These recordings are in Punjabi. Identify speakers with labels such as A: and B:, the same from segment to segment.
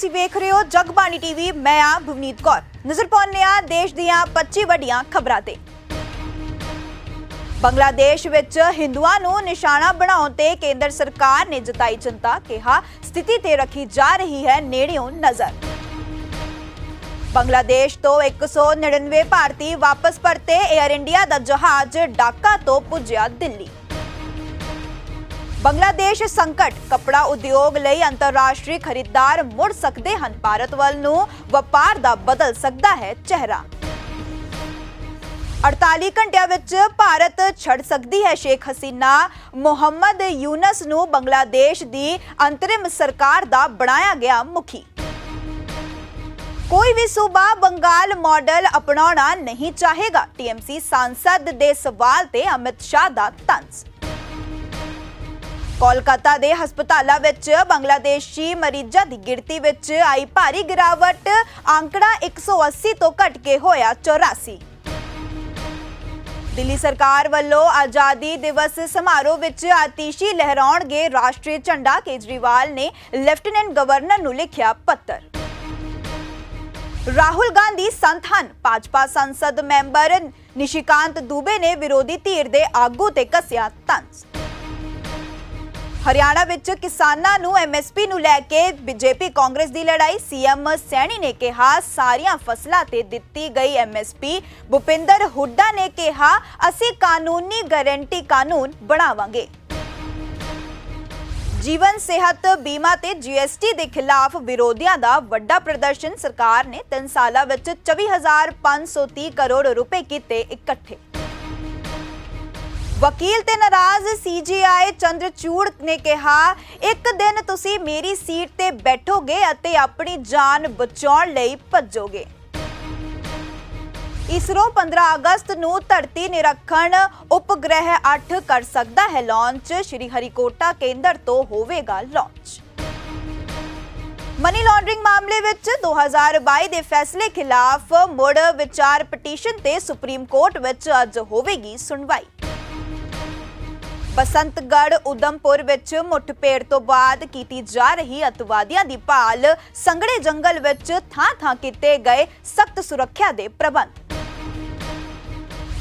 A: ਤੁਸੀਂ ਵੇਖ ਰਹੇ ਹੋ ਜਗਬਾਣੀ ਟੀਵੀ, ਮੈਂ ਆ ਭਵਨੀਤ ਕੌਰ। ਨਜ਼ਰ ਪਾਉਂਦੇ ਆ ਦੇਸ਼ ਦੀਆਂ 25 ਵੱਡੀਆਂ ਖਬਰਾਂ ਤੇ। ਬੰਗਲਾਦੇਸ਼ ਵਿੱਚ ਹਿੰਦੂਆਂ ਨੂੰ ਨਿਸ਼ਾਨਾ ਬਣਾਉਣ ਤੇ ਕੇਂਦਰ ਸਰਕਾਰ ਨੇ ਜਤਾਈ ਚਿੰਤਾ, ਕਿਹਾ, ਸਥਿਤੀ ਤੇ ਰੱਖੀ ਜਾ ਰਹੀ ਹੈ ਨੇੜਿਓਂ ਨਜ਼ਰ। ਬੰਗਲਾਦੇਸ਼ ਤੋਂ 199 ਭਾਰਤੀ ਵਾਪਸ ਪਰਤੇ 에ਅਰ ਇੰਡੀਆ ਦਾ ਜਹਾਜ਼ ਡਾਕਾ ਤੋਂ ਪੁੱਜਿਆ ਦਿੱਲੀ। ਬੰਗਲਾਦੇਸ਼ ਸੰਕਟ, ਕਪੜਾ ਉਦਯੋਗ ਲਈ ਅੰਤਰਰਾਸ਼ਟਰੀ ਖਰੀਦਦਾਰ ਮੁੜ ਸਕਦੇ ਹਨ। ਭਾਰਤ ਵੱਲ ਨੂੰ ਵਪਾਰ ਦਾ ਬਦਲ ਸਕਦਾ ਹੈ ਚਿਹਰਾ। 48 ਘੰਟਿਆਂ ਵਿੱਚ ਭਾਰਤ ਛੱਡ ਸਕਦੀ ਹੈ ਸ਼ੇਖ ਹਸੀਨਾ। ਮੁਹੰਮਦ ਯੂਨਸ ਨੂੰ ਬੰਗਲਾਦੇਸ਼ ਦੀ ਅੰਤਰਿਮ ਸਰਕਾਰ ਦਾ ਬਣਾਇਆ ਗਿਆ ਮੁਖੀ। ਕੋਈ ਵੀ ਸੂਬਾ ਬੰਗਾਲ ਮਾਡਲ ਅਪਣਾਉਣਾ ਨਹੀਂ ਚਾਹੇਗਾ। ਟੀਐਮਸੀ ਸਾਂਸਦ ਦੇ ਸਵਾਲ ਤੇ ਅਮਿਤ ਸ਼ਾਹ ਦਾ ਤੰਜ਼। ਕੋਲਕਾਤਾ ਦੇ ਹਸਪਤਾਲਾਂ ਵਿੱਚ ਬੰਗਲਾਦੇਸ਼ੀ ਮਰੀਜ਼ਾਂ ਦੀ ਗਿਣਤੀ ਵਿੱਚ ਆਈ ਭਾਰੀ ਗਿਰਾਵਟ। ਅੰਕੜਾ 180 ਤੋਂ ਘਟ ਕੇ ਹੋਇਆ 84 ਦਿੱਲੀ ਸਰਕਾਰ ਵੱਲੋਂ ਆਜ਼ਾਦੀ ਦਿਵਸ ਸਮਾਰੋਹ ਵਿੱਚ ਆਤੀਸ਼ੀ ਲਹਿਰਾਉਣਗੇ ਰਾਸ਼ਟਰੀ ਝੰਡਾ। ਕੇਜਰੀਵਾਲ ਨੇ ਲੈਫਟੀਨੈਂਟ ਗਵਰਨਰ ਨੂੰ ਲਿਖਿਆ ਪੱਤਰ। ਰਾਹੁਲ ਗਾਂਧੀ ਸੰਤ ਹਨ। ਭਾਜਪਾ ਸੰਸਦ ਮੈਂਬਰ ਨਿਸ਼ਿਕਾਂਤ ਦੂਬੇ ਨੇ ਵਿਰੋਧੀ ਧਿਰ ਦੇ ਆਗੂ ਤੇ ਕੱਸਿਆ ਤੰਜ਼। ਹਰਿਆਣਾ ਵਿੱਚ ਕਿਸਾਨਾਂ ਨੂੰ ਐਮਐਸਪੀ ਨੂੰ ਲੈ ਕੇ ਬੀਜੇਪੀ ਕਾਂਗਰਸ ਦੀ ਲੜਾਈ। ਸੀਐਮ ਸੈਣੀ ਨੇ ਕਿਹਾ, ਸਾਰੀਆਂ ਫਸਲਾਂ ਤੇ ਦਿੱਤੀ ਗਈ ਐਮਐਸਪੀ ਭੁਪਿੰਦਰ ਹੁੱਡਾ ਨੇ ਕਿਹਾ, ਅਸੀਂ ਕਾਨੂੰਨੀ ਗਾਰੰਟੀ ਕਾਨੂੰਨ ਬਣਾਵਾਂਗੇ। ਜੀਵਨ, ਸਿਹਤ, ਬੀਮਾ ਤੇ ਜੀਐਸਟੀ ਦੇ ਖਿਲਾਫ ਵਿਰੋਧੀਆਂ ਦਾ ਵੱਡਾ ਪ੍ਰਦਰਸ਼ਨ। ਸਰਕਾਰ ਨੇ 3 ਸਾਲਾਂ ਵਿੱਚ 24530 ਕਰੋੜ ਰੁਪਏ ਕੀਤੇ ਇਕੱਠੇ। ਵਕੀਲ ਤੇ ਨਾਰਾਜ਼ ਸੀਜੀਆਈ ਚੰਦਰਚੂੜ ਨੇ ਕਿਹਾ, ਇੱਕ ਦਿਨ ਤੁਸੀਂ ਮੇਰੀ ਸੀਟ ਤੇ ਬੈਠੋਗੇ ਅਤੇ ਆਪਣੀ ਜਾਨ ਬਚਾਉਣ ਲਈ ਭੱਜੋਗੇ। ਇਸਰੋ 15 ਅਗਸਤ ਨੂੰ ਧਰਤੀ ਨਿਰੀਖਣ ਉਪਗ੍ਰਹਿ 8 ਕਰ ਸਕਦਾ ਹੈ ਲਾਂਚ। ਸ਼੍ਰੀ ਹਰੀਕੋਟਾ ਕੇਂਦਰ ਤੋਂ ਹੋਵੇਗਾ ਲਾਂਚ। ਮਨੀ ਲਾਂਡਰਿੰਗ ਮਾਮਲੇ ਵਿੱਚ 2022 ਦੇ ਫੈਸਲੇ ਖਿਲਾਫ ਮੁੜ ਵਿਚਾਰ ਪਟੀਸ਼ਨ ਤੇ ਸੁਪਰੀਮ ਕੋਰਟ ਵਿੱਚ ਅੱਜ ਹੋਵੇਗੀ ਸੁਣਵਾਈ। ਬਸੰਤਗੜ ਉਦਮਪੁਰ ਵਿੱਚ ਮੁੱਠਭੇੜ ਤੋਂ ਬਾਅਦ ਕੀਤੀ ਜਾ ਰਹੀ ਅਤਵਾਦੀਆਂ ਦੀ ਭਾਲ ਸੰਘਣੇ ਜੰਗਲ ਵਿੱਚ ਥਾਂ-ਥਾਂ ਕੀਤੇ ਗਏ ਸਖਤ ਸੁਰੱਖਿਆ ਦੇ ਪ੍ਰਬੰਧ।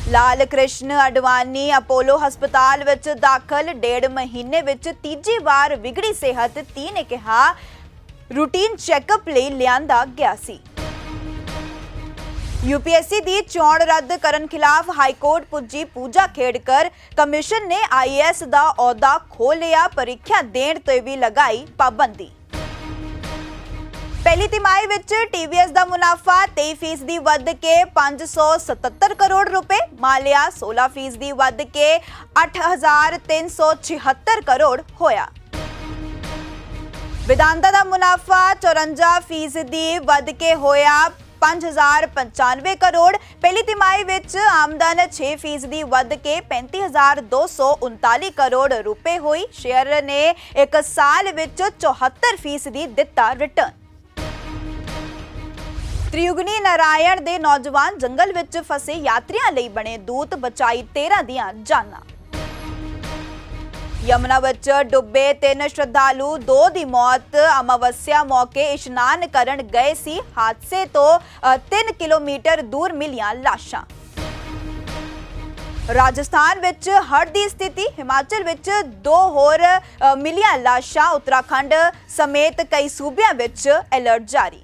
A: ਲਾਲ ਕ੍ਰਿਸ਼ਨ ਅਡਵਾਨੀ ਅਪੋਲੋ ਹਸਪਤਾਲ ਵਿੱਚ ਦਾਖਲ ਡੇਢ ਮਹੀਨੇ ਵਿੱਚ ਤੀਜੀ ਵਾਰ ਵਿਗੜੀ ਸਿਹਤ ਤੀ ਨੇ ਕਿਹਾ, ਰੂਟੀਨ ਚੈੱਕਅਪ ਲਈ ਲਿਆਂਦਾ ਗਿਆ ਸੀ। ਯੂਪੀਐਸਸੀ ਦੀ ਚੋਣ ਰੱਦ ਕਰਨ ਖਿਲਾਫ ਹਾਈ ਕੋਰਟ ਪੁੱਜੀ ਪੂਜਾ ਖੇੜਕਰ ਕਮਿਸ਼ਨ ਨੇ ਆਈਐਸ ਦਾ ਅਹੁਦਾ ਖੋ ਲਿਆ, ਪ੍ਰੀਖਿਆ ਦੇਣ ਤੇ ਵੀ ਲਗਾਈ ਪਾਬੰਦੀ। ਪਹਿਲੀ ਤਿਮਾਹੀ ਵਿੱਚ ਟੀਵੀਐਸ ਦਾ ਮੁਨਾਫਾ 23% ਦੀ ਵੱਧ ਕੇ 577 ਕਰੋੜ ਰੁਪਏ, ਮਾਲਿਆ 16% ਦੀ ਵੱਧ ਕੇ 8376 ਕਰੋੜ ਹੋਇਆ। ਵਿਦਾਂਤਾ ਦਾ ਮੁਨਾਫਾ 54% ਦੀ ਵੱਧ ਕੇ ਹੋਇਆ 5095 ਕਰੋੜ। ਪਹਿਲੀ ਤਿਮਾਹੀ ਵਿੱਚ ਆਮਦਨ 6% ਦੀ ਵੱਧ ਕੇ 35239 ਕਰੋੜ ਰੁਪਏ ਹੋਈ। ਸ਼ੇਅਰ ਨੇ ਇੱਕ ਸਾਲ ਵਿੱਚ 74% ਦੀ ਦਿੱਤਾ ਰਿਟਰਨ ਤ੍ਰਿਯੁਗਨੀ ਨਾਰਾਇਣ ਦੇ ਨੌਜਵਾਨ ਜੰਗਲ ਵਿੱਚ ਫਸੇ ਯਾਤਰੀਆਂ ਲਈ ਬਣੇ ਦੂਤ ਬਚਾਈ 13 ਦੀਆਂ ਜਾਨਾਂ। ਯਮਨਾ ਵਿੱਚ ਡੁੱਬੇ ਤਿੰਨ ਸ਼ਰਧਾਲੂ, ਦੋ ਦੀ ਮੌਤ, ਅਮਾਵਸਿਆ ਮੌਕੇ ਇਸ਼ਨਾਨ ਕਰਨ ਗਏ ਸੀ। ਹਾਦਸੇ ਤੋਂ 3 ਕਿਲੋਮੀਟਰ ਦੂਰ ਮਿਲੀਆਂ ਲਾਸ਼ਾਂ। ਰਾਜਸਥਾਨ ਵਿੱਚ ਹੜ੍ਹ ਦੀ ਸਥਿਤੀ, ਹਿਮਾਚਲ ਵਿੱਚ ਦੋ ਹੋਰ ਮਿਲੀਆਂ ਲਾਸ਼ਾਂ, ਉੱਤਰਾਖੰਡ ਸਮੇਤ ਕਈ ਸੂਬਿਆਂ ਵਿੱਚ ਅਲਰਟ ਜਾਰੀ।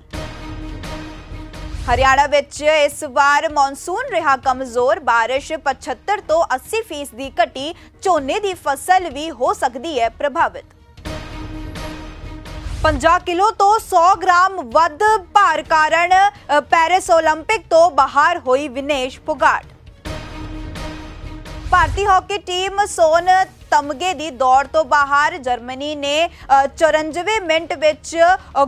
A: ਹਰਿਆਣਾ ਵਿੱਚ ਇਸ ਵਾਰ ਮੌਨਸੂਨ ਰਿਹਾ ਕਮਜ਼ੋਰ ਬਾਰਿਸ਼ 75 ਤੋਂ 80% ਫੀਸਦੀ ਘਟੀ ਝੋਨੇ ਦੀ ਫਸਲ ਵੀ ਹੋ ਸਕਦੀ ਹੈ ਪ੍ਰਭਾਵਿਤ 50 ਕਿਲੋ ਤੋਂ 100 ਗ੍ਰਾਮ ਵੱਧ ਭਾਰ ਕਾਰਨ ਅ, ਪੈਰਿਸ 올림픽 ਤੋਂ ਬਾਹਰ ਹੋਈ ਵਿਨੇਸ਼ ਪੁਗਾਟ ਭਾਰਤੀ ਹਾਕੀ ਟੀਮ ਸੋਨ ਤਮਗੇ ਦੀ ਦੌੜ ਤੋਂ ਬਾਹਰ ਜਰਮਨੀ ਨੇ ਅ, 94 ਮਿੰਟ ਵਿੱਚ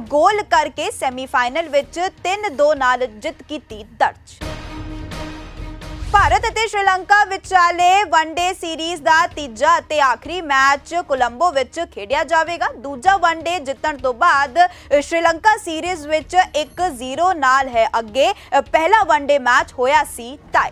A: ਗੋਲ ਕਰਕੇ ਸੈਮੀਫਾਈਨਲ ਵਿੱਚ 3-2 ਨਾਲ ਜਿੱਤ ਕੀਤੀ ਦਰਜ। ਭਾਰਤ ਅਤੇ ਸ਼੍ਰੀਲੰਕਾ ਵਿਚਾਲੇ ਵਨਡੇ ਸੀਰੀਜ਼ ਦਾ ਤੀਜਾ ਅਤੇ ਆਖਰੀ ਮੈਚ ਕੋਲੰਬੋ ਵਿੱਚ ਖੇਡਿਆ ਜਾਵੇਗਾ। ਦੂਜਾ ਵਨਡੇ ਜਿੱਤਣ ਤੋਂ ਬਾਅਦ ਸ਼੍ਰੀਲੰਕਾ ਸੀਰੀਜ਼ ਵਿੱਚ 1-0 ਨਾਲ ਹੈ। ਅੱਗੇ ਪਹਿਲਾ ਵਨਡੇ ਮੈਚ ਹੋਇਆ ਸੀ ਟਾਈ।